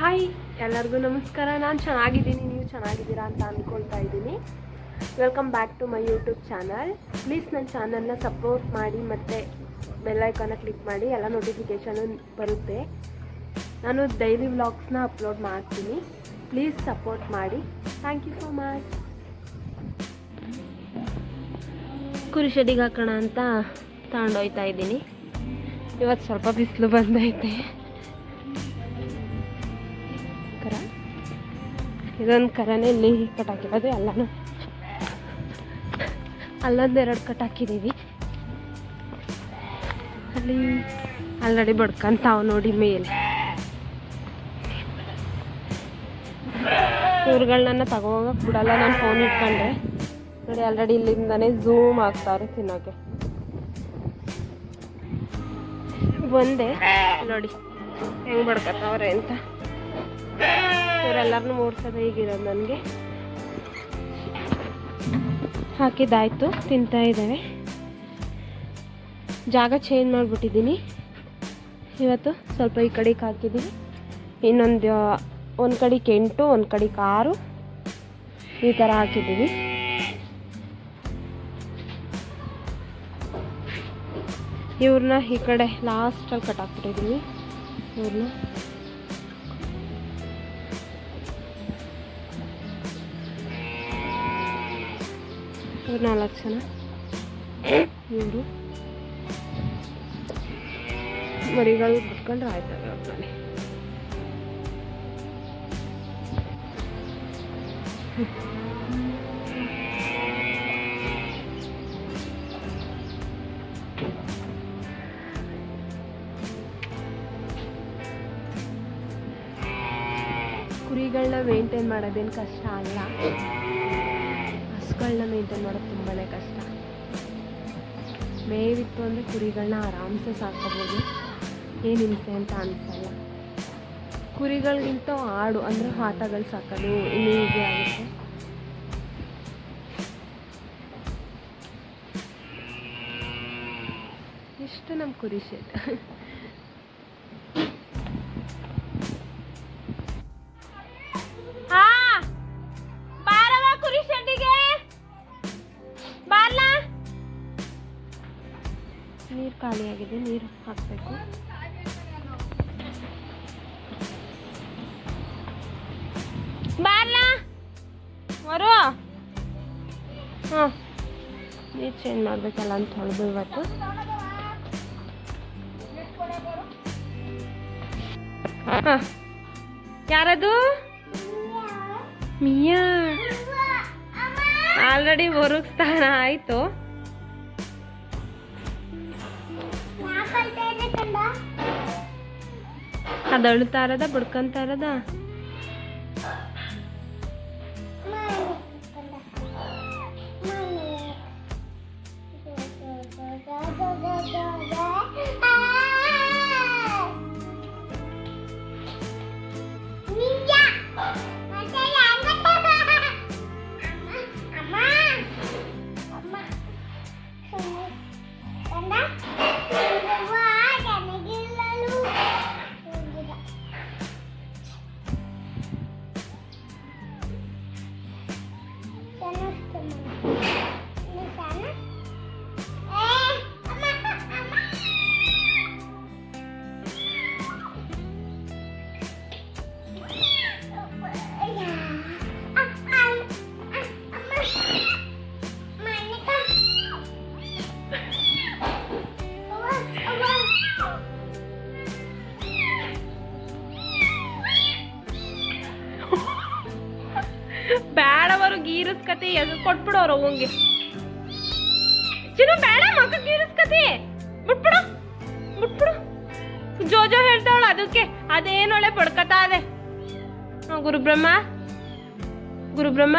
Hi ಎಲ್ಲರಿಗೂ ನಮಸ್ಕಾರ. ನಾನು ಚೆನ್ನಾಗಿದ್ದೀನಿ, ನೀವು ಚೆನ್ನಾಗಿದ್ದೀರಾ ಅಂತ ಅಂದ್ಕೊಳ್ತಾ ಇದ್ದೀನಿ. Welcome back to my YouTube channel please ನನ್ನ ಚಾನಲ್ನ ಸಪೋರ್ಟ್ ಮಾಡಿ ಮತ್ತು ಬೆಲ್ಲೈಕನ್ನ ಕ್ಲಿಕ್ ಮಾಡಿ, ಎಲ್ಲ ನೋಟಿಫಿಕೇಷನು ಬರುತ್ತೆ. ನಾನು ಡೈಲಿ ವ್ಲಾಗ್ಸ್ನ ಅಪ್ಲೋಡ್ ಮಾಡ್ತೀನಿ. ಪ್ಲೀಸ್ ಸಪೋರ್ಟ್ ಮಾಡಿ. ಥ್ಯಾಂಕ್ ಯು ಸೋ ಮಚ್ ಕುರಿ ಹಾಕೋಣ ಅಂತ ತಗೊಂಡೋಗ್ತಾ ಇದ್ದೀನಿ. ಇವತ್ತು ಸ್ವಲ್ಪ ಬಿಸಿಲು ಬಂದೈತೆ. ಇದೊಂದು ಕರನೇ ಇಲ್ಲಿ ಕಟ್ಟಾಕಿರೋದು ಎಲ್ಲನೂ ಅಲ್ಲೊಂದೆರಡು ಕಟ್ಟಾಕಿದ್ದೀವಿ ಅಲ್ಲಿ ಆಲ್ರೆಡಿ ಬಡ್ಕಂತಾವ್ ನೋಡಿ ಮೇಲೆ. ಇವ್ರುಗಳನ್ನ ತಗೋಗಕ್ಕೆ ಬಿಡಲ್ಲ, ನಾನು ಫೋನ್ ಇಟ್ಕೊಂಡ್ರೆ ನೋಡಿ, ಆಲ್ರೆಡಿ ಇಲ್ಲಿಂದನೇ ಝೂಮ್ ಆಗ್ತಾರೆ ತಿನ್ನೋಕೆ. ಬಂದೆ. ನೋಡಿ, ಹೆಂಗೆ ಬಡ್ಕತ್ತವ್ರೆ ಅಂತ. ಇವರೆಲ್ಲರನ್ನೂ ಓಡಿಸೋದು ಈಗಿರೋದು ನನಗೆ? ಹಾಕಿದ್ದಾಯ್ತು, ತಿಂತಾ ಇದ್ದಾವೆ. ಜಾಗ ಚೇಂಜ್ ಮಾಡಿಬಿಟ್ಟಿದ್ದೀನಿ. ಇವತ್ತು ಸ್ವಲ್ಪ ಈ ಕಡೆಗೆ ಹಾಕಿದ್ದೀನಿ. ಇನ್ನೊಂದು ಒಂದು ಕಡೆಗೆ ಎಂಟು ಒಂದು ಕಡೆಗೆ ಆರು ಈ ಥರ ಹಾಕಿದ್ದೀವಿ. ಇವ್ರನ್ನ ಈ ಕಡೆ ಲಾಸ್ಟಲ್ಲಿ ಕಟ್ ಹಾಕ್ಬಿಟ್ಟಿದ್ದೀನಿ ಇವ್ರನ್ನ. ಇವ್ರು ನಾಲ್ಕು ಜನ. ಇವರು ಮರಿಗಳು ಬಿಟ್ಕೊಂಡ್ರೆ ಆಯ್ತವೆ ಅವ್ರನ್ನೇ ಕುರಿಗಳನ್ನ ಮೇಂಟೈನ್ ಮಾಡೋದೇನು ಕಷ್ಟ ಅಲ್ಲ. ಹಸುಗಳನ್ನ ಮೇಂಟೈನ್ ಮಾಡೋದು ತುಂಬಾ ಕಷ್ಟ. ಮೇವಿತ್ತು ಅಂದರೆ ಕುರಿಗಳನ್ನ ಆರಾಮ್ಸೆ ಸಾಕೋಬೋದು ಏನು ಹಿಂಸೆ ಅಂತ ಅನಿಸಲ್ಲ. ಕುರಿಗಳಿಗಿಂತ ಆಡು ಅಂದರೆ ಆಟಗಳು ಸಾಕೋದು ಇನ್ನೂ ಈಸಿ ಆಗುತ್ತೆ. ಇಷ್ಟು ನಮ್ಮ ಕುರಿ ಶೆಡ್ ಚೇಂಜ್ ಮಾಡಬೇಕಲ್ಲ ಅಂತ ಹೊಡೆದು ಇವತ್ತು. ಯಾರದು? ಮಿಯಾ. ಆಲ್ರೆಡಿ ಹೊರಗ್ ಸ್ಥಾನ ಆಯ್ತು. ಅದು ಅಳ್ತಾ ಇರೋದ, ಬಡ್ಕೊಂತ ಇರೋದ? Yeah. ಕೊಟ್ಬಿಡೋರು ಅವಂಗೆ ಚಿನ್ನು ಬೇಡ ಮಕ್ಕ ಗೀರಿಸ್ಕತಿ. ಬಿಟ್ಬಿಡು ಬಿಟ್ಬಿಡು ಜೋಜೋ ಹೇಳ್ತಾವಳು ಅದಕ್ಕೆ. ಅದೇನೊಳೆ ಪಡ್ಕತಾ ಅದೆ ಗುರುಬ್ರಹ್ಮ ಗುರುಬ್ರಹ್ಮ,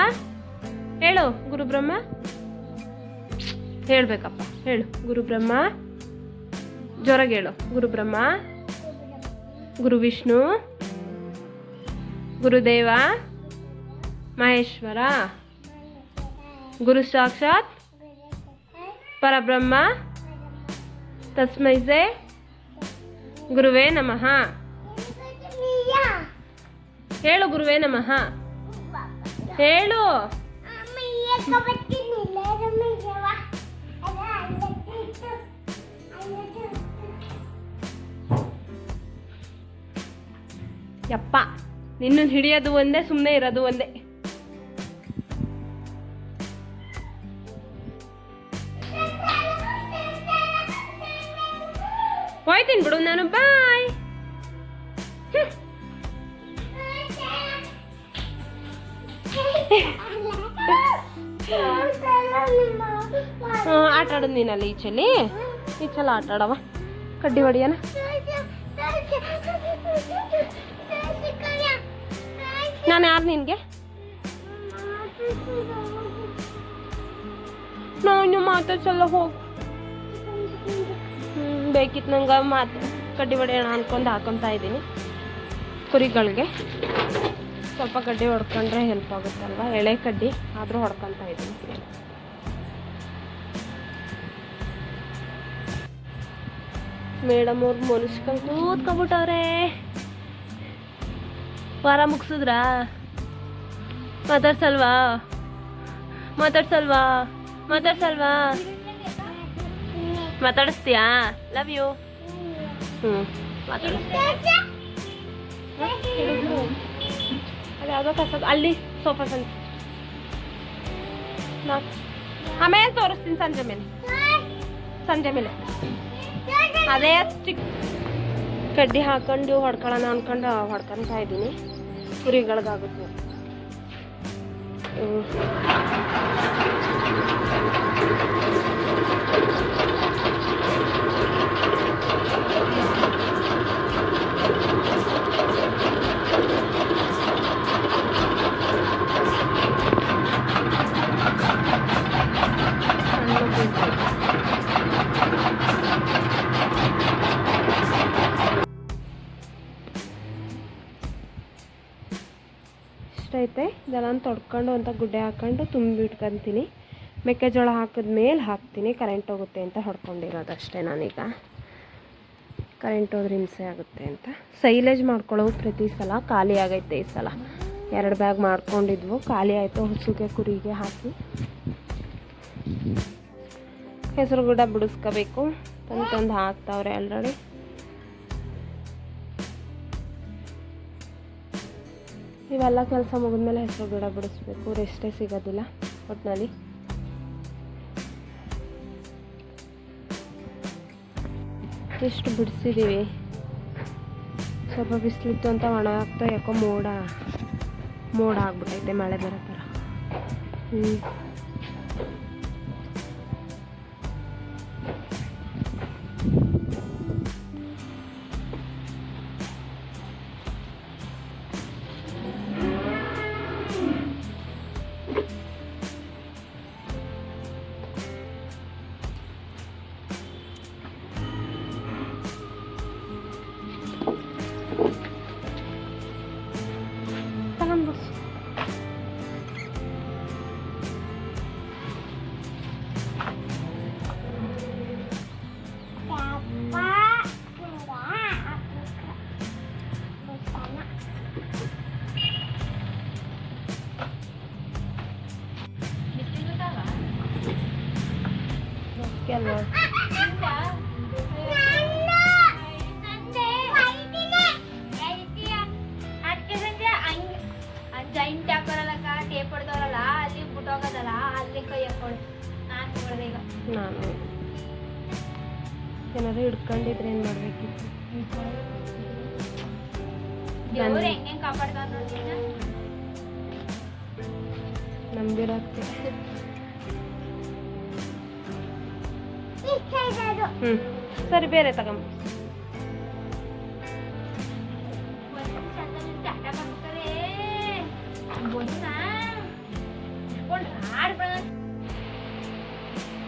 ಹೇಳು, ಗುರುಬ್ರಹ್ಮ. ಹೇಳ್ಬೇಕಪ್ಪ, ಹೇಳು. ಗುರುಬ್ರಹ್ಮ, ಜೋರಾಗಿ ಹೇಳು. ಗುರುಬ್ರಹ್ಮ, ಗುರು ವಿಷ್ಣು, ಗುರುದೇವ, ಮಹೇಶ್ವರ. ಗುರು ಸಾಕ್ಷಾತ್ ಪರಬ್ರಹ್ಮ ತಸ್ಮೈ ಸೆ ಗುರುವೇ ನಮಃ. ಹೇಳು ಗುರುವೇ ನಮಃ. ಹೇಳು. ಯಪ್ಪ, ನಿನ್ನನ್ನು ಹಿಡಿಯೋದು ಒಂದೇ ಸುಮ್ಮನೆ ಇರೋದು ಒಂದೇ. ನೀನಲ್ಲಿ ಈಚಲಿ. ಈಚಲ ಆಟ ಆಡವ. ಕಡ್ಡಿ ಹೊಡಿಯನ ನಾನು ಯಾರು ನಿನಗೆ? ನಾನು ಮಾತಾಡ್ಸಲ್ಲ ಹೋಗು ಬೇಕಿತ್ತು ನಂಗೆ ಮಾತು. ಕಡ್ಡಿ ಹೊಡೆಯೋಣ ಅನ್ಕೊಂಡು ಹಾಕೊತಾ ಇದ್ದೀನಿ. ಕುರಿಗಳಿಗೆ. ಸ್ವಲ್ಪ ಕಡ್ಡಿ ಹೊಡ್ಕೊಂಡ್ರೆ ಹೆಲ್ಪ್ ಆಗುತ್ತಲ್ವ? ಎಳೆ ಕಡ್ಡಿ ಆದರೂ ಹೊಡ್ಕೊತಾ ಇದ್ದೀನಿ. ಮೇಡಮ್ ಅವ್ರು ಮನುಷ್ಕಂಡು ಕೂತ್ಕೊಬಿಟ್ಟವ್ರೆ ವಾರ ಮುಗಿಸಿದ್ರಾ? ಮಾತಾಡ್ಸಲ್ವಾ? ಮಾತಾಡ್ಸಲ್ವಾ? ಮಾತಾಡ್ಸಲ್ವಾ? ಮಾತಾಡಿಸ್ತೀಯಾ? ಲವ್ ಯು ಹ್ಞೂ ಮಾತಾಡಿಸ್ತೀಯ ಅದು ಯಾವುದೋ ಕಸದ ಅಲ್ಲಿ ಸೋಫಾ ಸಂಜೆ ಆಮೇಲೆ ತೋರಿಸ್ತೀನಿ ಸಂಜೆ ಮೇಲೆ. ಸಂಜೆ ಮೇಲೆ. ಅದೇ ಸ್ಟಿಕ್ ಕಡ್ಡಿ ಹಾಕೊಂಡು ಹೊಡ್ಕೊಳ್ಳೋಣ ಅನ್ಕೊಂಡು ಹೊಡ್ಕೊಂತ ಇದ್ದೀನಿ ಕುರಿಗಳಿಗಾಗುತ್ತೆ ಹ್ಮ್. ಸಣ್ಣ ಇದೆಲ್ಲ ತೊಡ್ಕೊಂಡು ಅಂತ ಗುಡ್ಡೆ ಹಾಕೊಂಡು ತುಂಬಿಟ್ಕೊಂತೀನಿ ಮೆಕ್ಕೆಜೋಳ ಹಾಕಿದ್ಮೇಲೆ ಹಾಕ್ತೀನಿ. ಕರೆಂಟ್ ಹೋಗುತ್ತೆ ಅಂತ ಹೊಡ್ಕೊಂಡಿರೋದು ಅಷ್ಟೇ ನಾನೀಗ. ಕರೆಂಟ್ ಹೋದ್ರೆ ಹಿಂಸೆ ಆಗುತ್ತೆ ಅಂತ. ಸೈಲೇಜ್ ಮಾಡ್ಕೊಳ್ಳೋವು ಪ್ರತಿ ಸಲ ಖಾಲಿ ಆಗೈತೆ ಈ ಸಲ. ಎರಡು ಬ್ಯಾಗ್ ಮಾಡ್ಕೊಂಡಿದ್ವು. ಖಾಲಿ ಆಯಿತು. ಹಸುಗೆ ಕುರಿಗೆ ಹಾಕಿ. ಹೆಸರು ಗುಡ್ಡ ಬಿಡಿಸ್ಕೋಬೇಕು. ತಂದು ತಂದು ಹಾಕ್ತಾವ್ರೆ ಆಲ್ರೆಡಿ ಇವೆಲ್ಲ ಕೆಲಸ ಮುಗಿದ್ಮೇಲೆ ಹೆಸರು ಗಿಡ ಬಿಡಿಸ್ಬೇಕು. ರೆಸ್ಟೇ ಸಿಗೋದಿಲ್ಲ ಒಟ್ಟಿನಲ್ಲಿ ಎಷ್ಟು ಬಿಡಿಸಿದ್ದೀವಿ ಸ್ವಲ್ಪ ಬಿಸಿಲಿತ್ತು ಅಂತ ಒಣ ಆಗ್ತಾ, ಯಾಕೋ ಮೋಡ ಮೋಡ ಆಗ್ಬಿಟ್ಟೈತೆ, ಮಳೆ ಬರೋ ಥರ. ಹ್ಞೂ que amor. ಹ್ಞೂ ಸರಿ ಬೇರೆ ತಗೊಂಬ.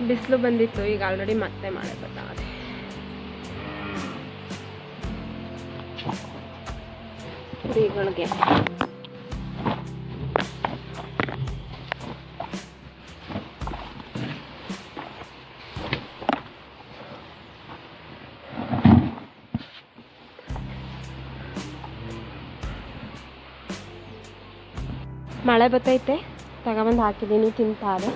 ಬಿಸಿಲು ಬಂದಿತ್ತು ಈಗ ಆಲ್ರೆಡಿ ಮತ್ತೆ ಮಳೆ ಬರ್ತಾವೆ ಕುರಿಗಳಿಗೆ ಮಳೆ ಬತ್ತೈತೆ. ತಗೊಬಂದು ಹಾಕಿದ್ದೀನಿ ತಿಂತಾರೆ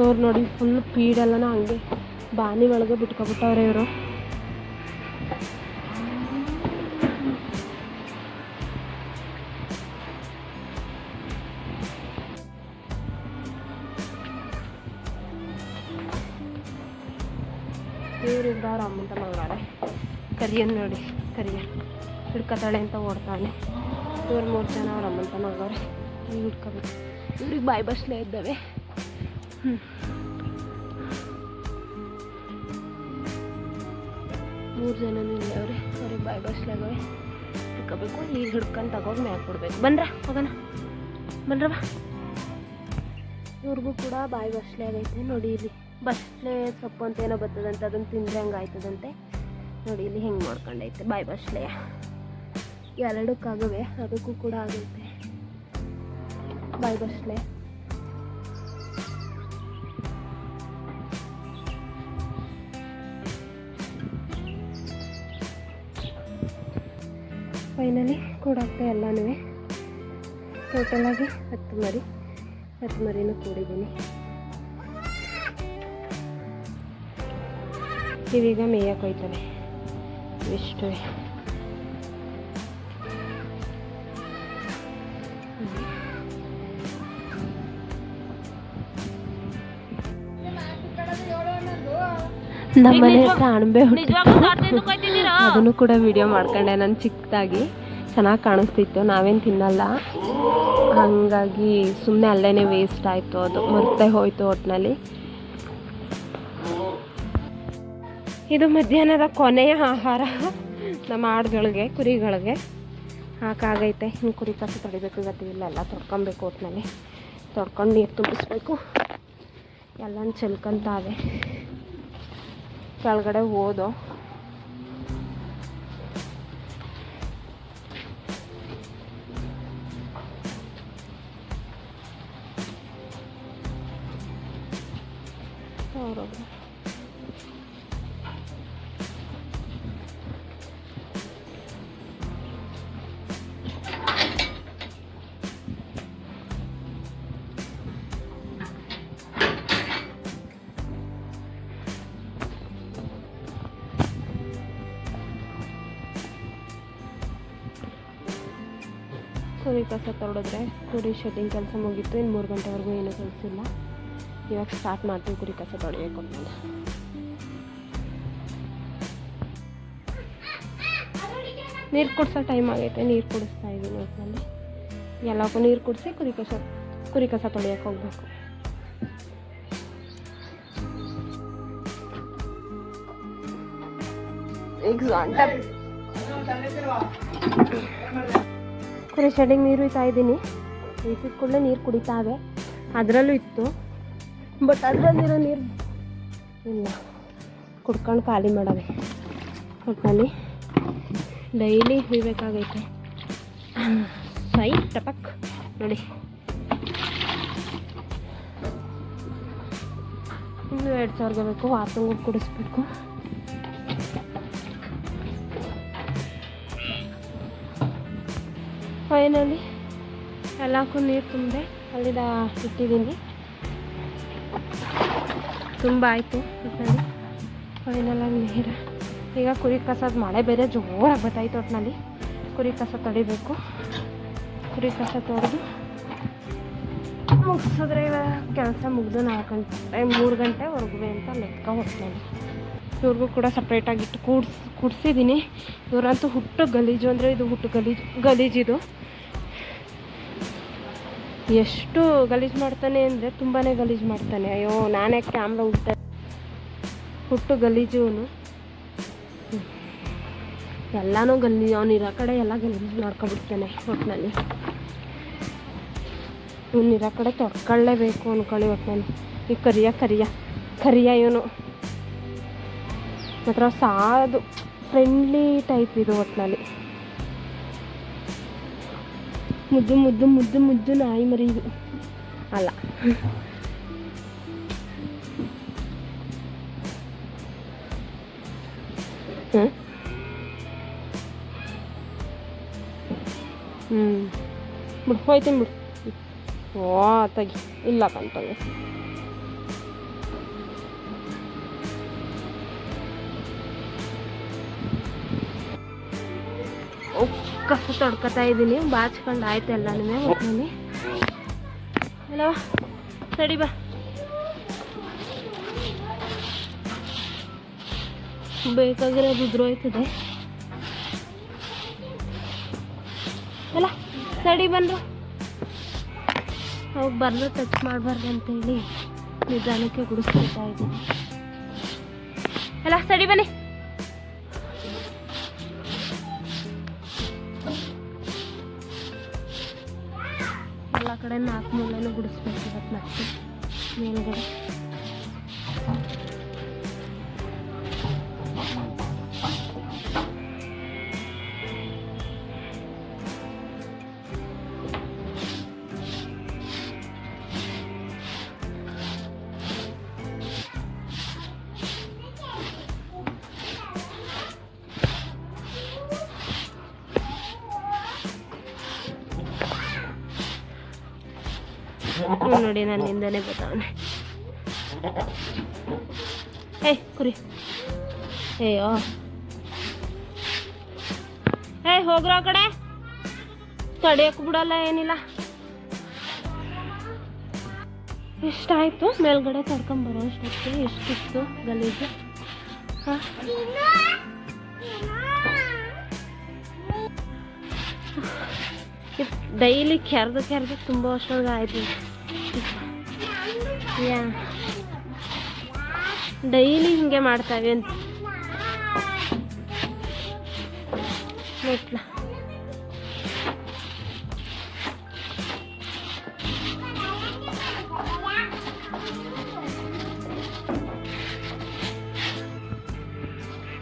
ಇವ್ರು ನೋಡಿ ಫುಲ್ ಪೀಡೆಲ್ಲನ ಹಂಗೆ ಬಾನಿ ಒಳಗೆ ಬಿಟ್ಕೊಬಿಟ್ಟವ್ರೆ ಇವರು. ಕರಿಯ. ಹಿಡ್ಕತಾಳೆ ಅಂತ ಓಡ್ತಾಳೆ. ಇವ್ರು ಮೂರು ಜನ ಅವ್ರ ಅಮ್ಮಂತ ಮಗಳವ್ರೆ ಈಗ ಹಿಡ್ಕೋಬೇಕು. ಇವ್ರಿಗೆ ಬಾಯಿ ಬಸ್ಲೇ ಇದ್ದಾವೆ. ಹ್ಞೂ ಮೂರು ಜನನೂ ಇಲ್ಲ ಅವ್ರೆ. ಅವ್ರಿಗೆ ಬಾಯಿ ಬಸ್ಲಾಗವೆ ಹಿಡ್ಕೋಬೇಕು. ಈಗ ಹಿಡ್ಕೊಂಡು ತಗೊಂಡು ಮ್ಯಾಗ ಕೊಡ್ಬೇಕು. ಬನ್ರ ಹೋಗೋಣ. ಬನ್ರವ ಇವ್ರಿಗೂ ಕೂಡ ಬಾಯಿ ಬಸ್ಲೇ ಆಗೈತೆ. ನೋಡಿ ಇಲ್ಲಿ. ಬಸ್ಲೆ ಸೊಪ್ಪು ಅಂತ ಏನೋ ಬರ್ತದಂತೆ. ಅದನ್ನು ತಿಂದ್ರೆ ಹಂಗೆ ಆಯ್ತದಂತೆ ನೋಡಿ, ಇಲ್ಲಿ ಹೆಂಗೆ ಮಾಡ್ಕೊಂಡೈತೆ. ಬಾಯ್ ಬಸ್ಲೆ ಎರಡಕ್ಕಾಗವೆ, ಅದಕ್ಕೂ ಕೂಡ ಆಗುತ್ತೆ ಬಾಯ್ ಬಸ್ಲೆ ಫೈನಲಿ ಕೂಡಾಗ್ತಾ ಎಲ್ಲನೂ ಟೋಟಲಾಗಿ ಹತ್ತು ಮರಿ, ಹತ್ತು ಮರಿನೂ ಕೂಡಿದ್ದೀನಿ. ಇವೀಗ ಮೇಯಕ್ಕೆ ಹೋಯ್ತವೆ. ಇಷ್ಟು ನಮ್ಮ ಮನೆ ಹತ್ರ ಅಣಬೆ ಅದನ್ನು ಕೂಡ ವಿಡಿಯೋ ಮಾಡ್ಕೊಂಡೆ. ನಾನು ಚಿಕ್ಕದಾಗಿ ಚೆನ್ನಾಗಿ ಕಾಣಿಸ್ತಿತ್ತು. ನಾವೇನು ತಿನ್ನಲ್ಲ. ಹಾಗಾಗಿ ಸುಮ್ಮನೆ ಅಲ್ಲೇ ವೇಸ್ಟ್ ಆಯಿತು. ಅದು ಮರ್ತೆ ಹೋಯ್ತು ಒಟ್ಟಿನಲ್ಲಿ ಇದು ಮಧ್ಯಾಹ್ನದ ಕೊನೆಯ ಆಹಾರ. ನಮ್ಮ ಆಡುಗಳಿಗೆ, ಕುರಿಗಳಿಗೆ. ಹಾಕಾಗೈತೆ ಇನ್ನು ಕುರಿ ಕಸು ತೊಳಿಬೇಕು. ಇವತ್ತು ಇಲ್ಲೆಲ್ಲ ತೊಡ್ಕೊಬೇಕು ಒಟ್ಟಿನಲ್ಲಿ ತೊಡ್ಕೊಂಡು ನೀರು ತುಂಬಿಸ್ಬೇಕು. ಎಲ್ಲ ಚೆಲ್ಕೊಂತಾವೆ. ಕೆಳಗಡೆ ಹೋದೋ ತೊಳೆದ್ರೆ ಶೆಡ್ಡಿಂಗ್ ಕೆಲಸ ಮುಗೀತು, ಇನ್ನು ಮೂರು ಗಂಟೆವರೆಗೂ ಏನೂ ಕೆಲಸ ಇಲ್ಲ ಇವಾಗ ಸ್ಟಾರ್ಟ್ ಮಾಡ್ತೀವಿ ಕುರಿ ಕಸ ತೊಳೆಯೋಕೆ ನಾನು ನೀರು ಕುಡಿಸೋ ಟೈಮ್ ಆಗೈತೆ, ನೀರು ಕುಡಿಸ್ತಾ ಇದ್ದೀನಿ ಒಟ್ಟಿನಲ್ಲಿ ಎಲ್ಲಕ್ಕೂ ನೀರು ಕುಡಿಸಿ ಕುರಿ ಕಸ ಕುರಿ ಕಸ ತೊಳೆಯೋಕೆ ಹೋಗ್ಬೇಕು. ಕುರಿ ಶೆಡ್ಡಿಂಗ್ ನೀರು ಇತ್ತಾ ಇದ್ದೀನಿ ಇತ್ತಿದ ಕೂಡಲೇ ನೀರು ಕುಡಿತಾವೆ. ಅದರಲ್ಲೂ ಇತ್ತು. ಬಟ್ ಅದರಲ್ಲಿರೋ ನೀರು ಇಲ್ಲ. ಕುಡ್ಕೊಂಡು ಖಾಲಿ ಮಾಡವೆ. ಒಟ್ಟಿನಲ್ಲಿ ಡೈಲಿ ಹುಯ್ಬೇಕಾಗೈತೆ. ಸೈ, ಟಪಕ್. ನೋಡಿ. ಇನ್ನು ಎರಡು ಸಾವಿರ ಬೇಕು ವಾತಂಗೂ ಕುಡಿಸ್ಬೇಕು. ಫೈನಲಿ ಎಲ್ಲಕ್ಕೂ ನೀರು ತುಂಬಿದೆ ಅಲ್ಲಿದ ಇಟ್ಟಿದ್ದೀನಿ. ತುಂಬ ಆಯಿತು ಒಟ್ಟಿನಲ್ಲಿ ಫೈನಲಾಗಿ ನೀರು. ಈಗ ಕುರಿ ಕಸದ ಮಳೆ ಬೇರೆ ಜೋರಾಗಿ ಬರ್ತಾಯಿತ್ತು ಒಟ್ಟಿನಲ್ಲಿ ಕುರಿ ಕಸ ತೊಡಿಬೇಕು. ಕುರಿ ಕಸ ತೊಡೆದು ಮುಗಿಸಿದ್ರೆ ಕೆಲಸ ಮುಗಿದು ನಾಲ್ಕು ಗಂಟೆ ಮೂರು ಗಂಟೆವರೆಗೂ ಅಂತ ಲೆಕ್ಕ ಒಟ್ಟಿನಲ್ಲಿ ಇವ್ರಿಗೂ ಕೂಡ ಸಪ್ರೇಟಾಗಿಟ್ಟು ಕೂಡ್ಸ್ ಕುಡ್ಸಿದ್ದೀನಿ ಇವರಂತೂ ಹುಟ್ಟು ಗಲೀಜು ಅಂದರೆ ಇದು ಹುಟ್ಟು ಗಲೀಜು ಗಲೀಜಿದು ಎಷ್ಟು ಗಲೀಜು ಮಾಡ್ತಾನೆ ಅಂದರೆ ತುಂಬಾ ಗಲೀಜು ಮಾಡ್ತಾನೆ. ಅಯ್ಯೋ, ನಾನೇ ಕ್ಯಾಮ್ರಾ ಉಂಟ ಹುಟ್ಟು ಗಲೀಜು ಅವನು. ಎಲ್ಲನೂ ಗಲೀಜು ಅವನಿರೋ ಕಡೆ ಎಲ್ಲ ಗಲೀಜು ಮಾಡ್ಕೊಬಿಡ್ತಾನೆ ಒಟ್ಟಿನಲ್ಲಿ ಇವನಿರೋ ಕಡೆ ತೊಡ್ಕೊಳ್ಳೇಬೇಕು ಅನ್ಕೊಳ್ಳಿ ಒಟ್ಟಿನಲ್ಲಿ ಈ ಕರಿಯ ಕರಿಯ ಕರಿಯ ಇವನು. ಮಾತ್ರ ಸಾದು ಫ್ರೆಂಡ್ಲಿ ಟೈಪ್ ಇದು ಒಟ್ಟಿನಲ್ಲಿ ಮುದ್ದು ಮುದ್ದು ಮುದ್ದು ಮುದ್ದು ನಾಯಿ ಮರಿ ಇದು ಅಲ್ಲ ಹ್ಞೂ ಹ್ಞೂ ಬಿಡು ಹೋಯ್ತೀನಿ ಬಿಡು ಓ ತೆಗಿ ಇಲ್ಲ ಕಂತಗೆ ಕಸ ತೊಡ್ಕೊತಾ ಇದ್ದೀನಿ. ಬಾಚ್ಕೊಂಡು ಆಯ್ತು ಎಲ್ಲನೂ ಹೋಗ್ತೀನಿ ಹಲೋ ಸರಿ ಬಾ. ಬೇಕಾಗಿರೋದು ಉದ್ರೋಯ್ತದೆ ಅಲ್ಲ ಸಡಿ ಬಂದ್ರು ಅವಾಗ ಬರ್ದು ಟಚ್ ಮಾಡಬಾರ್ದು ಅಂತೇಳಿ ನಿಧಾನಕ್ಕೆ ಗುಡಿಸ್ಕೊಳ್ತಾ ಇದ್ದೀನಿ. ಅಲ್ಲ ಸಡಿ ಬನ್ನಿ. ಕಡೆ ನಾಲ್ಕು ಮೂಲೆನೂ ಗುಡಿಸ್ಬೇಕು ಇವತ್ತು ಮತ್ತೆ ಮೇಲ್ಗಡೆ. ನೋಡಿ ನನ್ನಿಂದನೇ ಬರ್ತಾವನೆ ಏಯ್, ಕುರಿ. ಏಯೋ ಏಯ್, ಹೋಗ್ರ ಆ ಕಡೆ. ತಡಿಯಕ್ಕೆ ಬಿಡಲ್ಲ, ಏನಿಲ್ಲ. ಇಷ್ಟಾಯ್ತು ಮೇಲ್ಗಡೆ ತಡ್ಕೊಂಬರೋ ಅಷ್ಟೊತ್ತು ಇಷ್ಟಿತ್ತು ಗಲೀಜು? ಹಾಂ? ಡೈಲಿ ಕೆರೆದು ಕೆರೆದು ತುಂಬ ವರ್ಷದಾಗ ಆಯ್ತು. ಯಾ ಡೈಲಿ ಹಿಂಗೆ ಮಾಡ್ತಾವೆ ಅಂತ.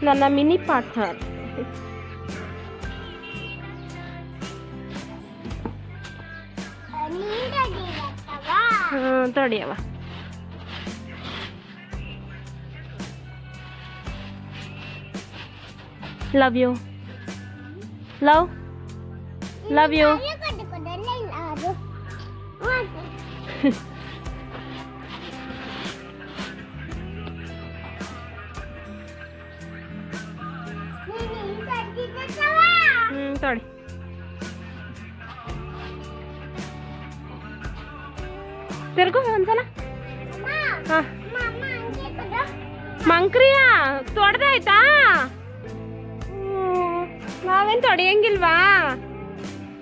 ನನ್ನ mini partner. ತಡಿಯವ love you love love you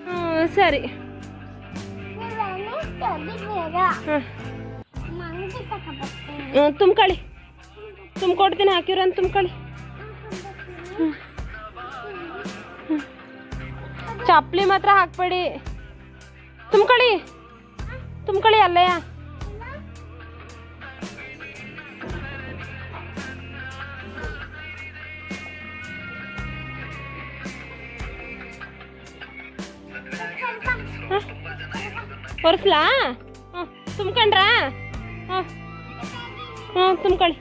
ಹ್ಞೂ ಸರಿ. ಹ್ಞೂ ತುಂಬ್ಕೊಳ್ಳಿ ತುಂಬ್ಕೊಡ್ತೀನಿ ಹಾಕಿವ್ರ ತುಂಬ್ಕೊಳ್ಳಿ ಚಪ್ಪಲಿ ಮಾತ್ರ ಹಾಕ್ಬೇಡಿ. ತುಂಬ್ಕೊಳ್ಳಿ ತುಂಬ್ಕೊಳ್ಳಿ ಅಲ್ಲಯ್ಯ. ಒರೆಸ್ಲಾ? ಹ್ಞೂ ತುಂಬ್ಕೊಂಡ್ರಾ? ಹ್ಞೂ ಹ್ಞೂ ತುಂಬ್ಕೊಳ್ಳಿ.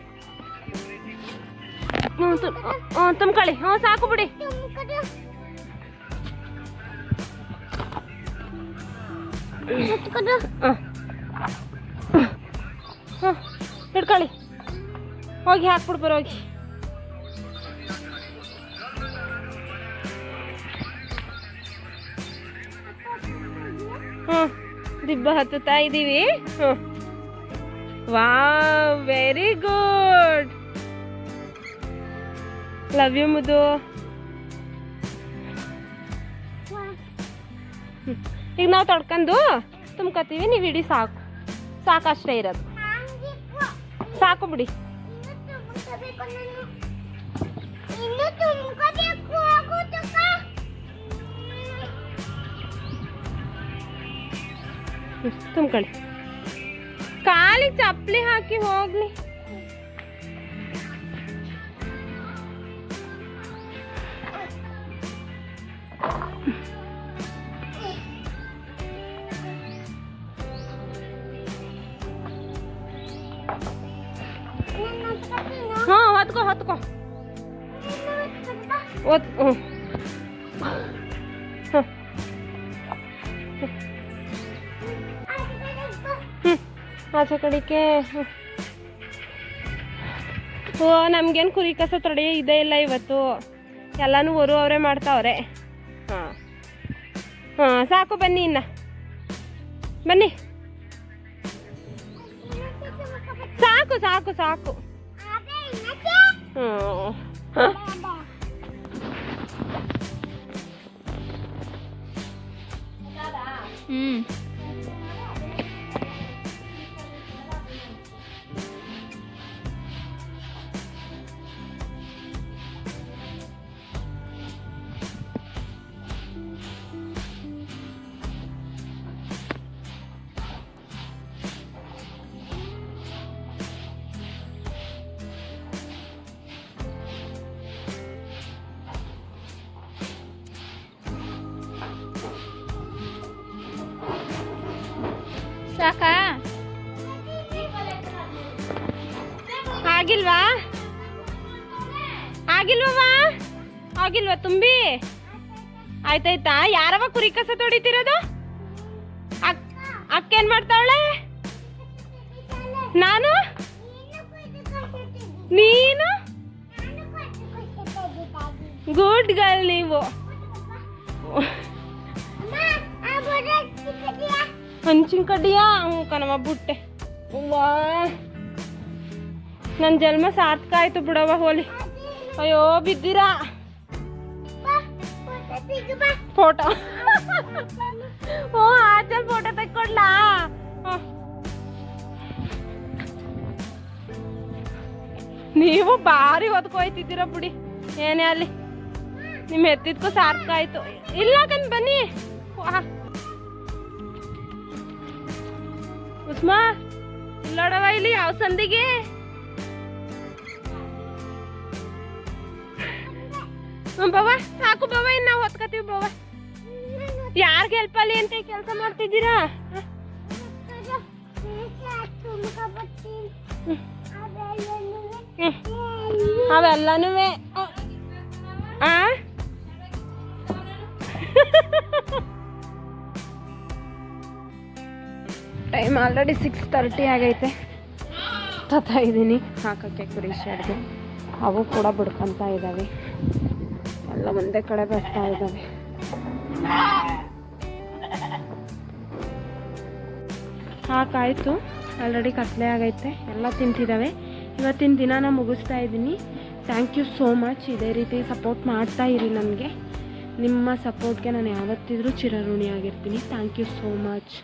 ಹ್ಞೂ ತುಮ್ ಹ್ಞೂ ತುಂಬ್ಕೊಳ್ಳಿ. ಹ್ಞೂ ಸಾಕು ಬಿಡಿ. ಹಾಂ ಹಾಂ ಹಿಡ್ಕೊಳ್ಳಿ. ಹೋಗಿ ಹಾಕ್ಬಿಡು ಹೋಗಿ. ಹ್ಞೂ ದಿಬ್ಬ ಹತ್ತುತ್ತಾ ಇದ್ದೀವಿ. Wow very good love you ಮುದು. ಈಗ ನಾವು ತೊಡ್ಕೊಂಡು ತುಂಬ್ಕೊತೀವಿ, ನೀವು ಇಡೀ ಸಾಕು. ಸಾಕು ಅಷ್ಟೇ ಇರೋದು. ಸಾಕು ಬಿಡಿ. ತುಂಬ್ಕೊಳ್ಳಿ ಕಾಲಿಗೆ ಚಪ್ಪಲಿ ಹಾಕಿ ಹೋಗ್ಲಿ ಆಚೆ ಹ್ಞೂ ಓ, ನಮ್ಗೇನು ಕುರಿ ಕಸ ತೊಡೆ ಇದೇ ಇಲ್ಲ ಇವತ್ತು. ಎಲ್ಲನೂ ಹೊರು ಅವರೇ ಮಾಡ್ತಾವ್ರೆ. ಹಾಂ. ಹಾಂ, ಸಾಕು ಬನ್ನಿ ಇನ್ನ. ಬನ್ನಿ. ಸಾಕು ಸಾಕು ಸಾಕು. ಹ್ಞೂ ಹ್ಮ್. ಸಾಕಾ ಆಗಿಲ್ವಾ? ಆಗಿಲ್ವಾ ಆಗಿಲ್ವಾ ತುಂಬಿ? ಆಯ್ತಾಯ್ತಾ? ಯಾರವ ಕುರಿ ಕಸ ತೊಡಿತಿರೋದು? ಅಕ್ಕ ಏನ್ ಮಾಡ್ತಾವಳೆ? ನಾನು? ನೀನು? ಗುಡ್ ಗರ್ಲ್ ನೀವು. ಹಂಚಿನ ಕಡ್ಡಿಯ ಕಣವ ಬುಟ್ಟೆ. ವಾ ನನ್ನ ಜನ್ಮ ಸಾರ್ಥಕ ಆಯ್ತು ಬಿಡವ ಹೋಲಿ. ಅಯ್ಯೋ, ಬಿದ್ದೀರಾ? ಫೋಟೋ. ಓ, ಆಚಲ್ ಫೋಟೋ ತೆಕ್ಕೊಡ್ಲಾ. ನೀವು ಭಾರಿ ಹೊತ್ಕೊಯ್ತಿದ್ದೀರ ಬಿಡಿ. ಏನೇ ಅಲ್ಲಿ ನಿಮ್ಮ ಎತ್ತಿದ್ಕೂ ಸಾರ್ಥಕ ಆಯ್ತು. ಇಲ್ಲ ಕಣ್, ಬನ್ನಿ. ಉಸ್ಮಾ ಇಲ್ಲೋಡವ ಇಲ್ಲಿ, ಯಾವ ಸಂದಿಗೆ? ಬವ ಸಾಕು ಬವ ಇನ್ನು ನಾವು ಹೊತ್ಕೋತೀವಿ ಬವ ಯಾರಿಗೆ ಹೆಲ್ಪ್ ಅಲ್ಲಿ ಅಂತ ಕೆಲಸ ಮಾಡ್ತಿದ್ದೀರಾ? ಅವೆಲ್ಲನೂ ಆ? ಟೈಮ್ ಆಲ್ರೆಡಿ ಸಿಕ್ಸ್ ತರ್ಟಿ ಆಗೈತೆ. ತತ್ತಾ ಇದ್ದೀನಿ. ಹಾಕೋಕ್ಕೆ ಕುರಿ ಶೆಡ್ಗೆ ಅವು ಕೂಡ ಬಿಡ್ಕೊತ ಇದ್ದಾವೆ. ಎಲ್ಲ ಒಂದೇ ಕಡೆ ಬರ್ತಾ ಇದ್ದಾವೆ. ಹಾಕಾಯಿತು. ಆಲ್ರೆಡಿ ಕತ್ಲೆ ಆಗೈತೆ. ಎಲ್ಲ ತಿಂತಿದ್ದಾವೆ. ಇವತ್ತಿನ ದಿನಾನ ಮುಗಿಸ್ತಾ ಇದ್ದೀನಿ. ಥ್ಯಾಂಕ್ ಯು ಸೋ ಮಚ್ ಇದೇ ರೀತಿ ಸಪೋರ್ಟ್ ಮಾಡ್ತಾ ಇರಿ ನನಗೆ ನಿಮ್ಮ ಸಪೋರ್ಟ್ಗೆ ನಾನು ಯಾವತ್ತಿದ್ರೂ ಚಿರಋಣಿಯಾಗಿರ್ತೀನಿ. Thank you so much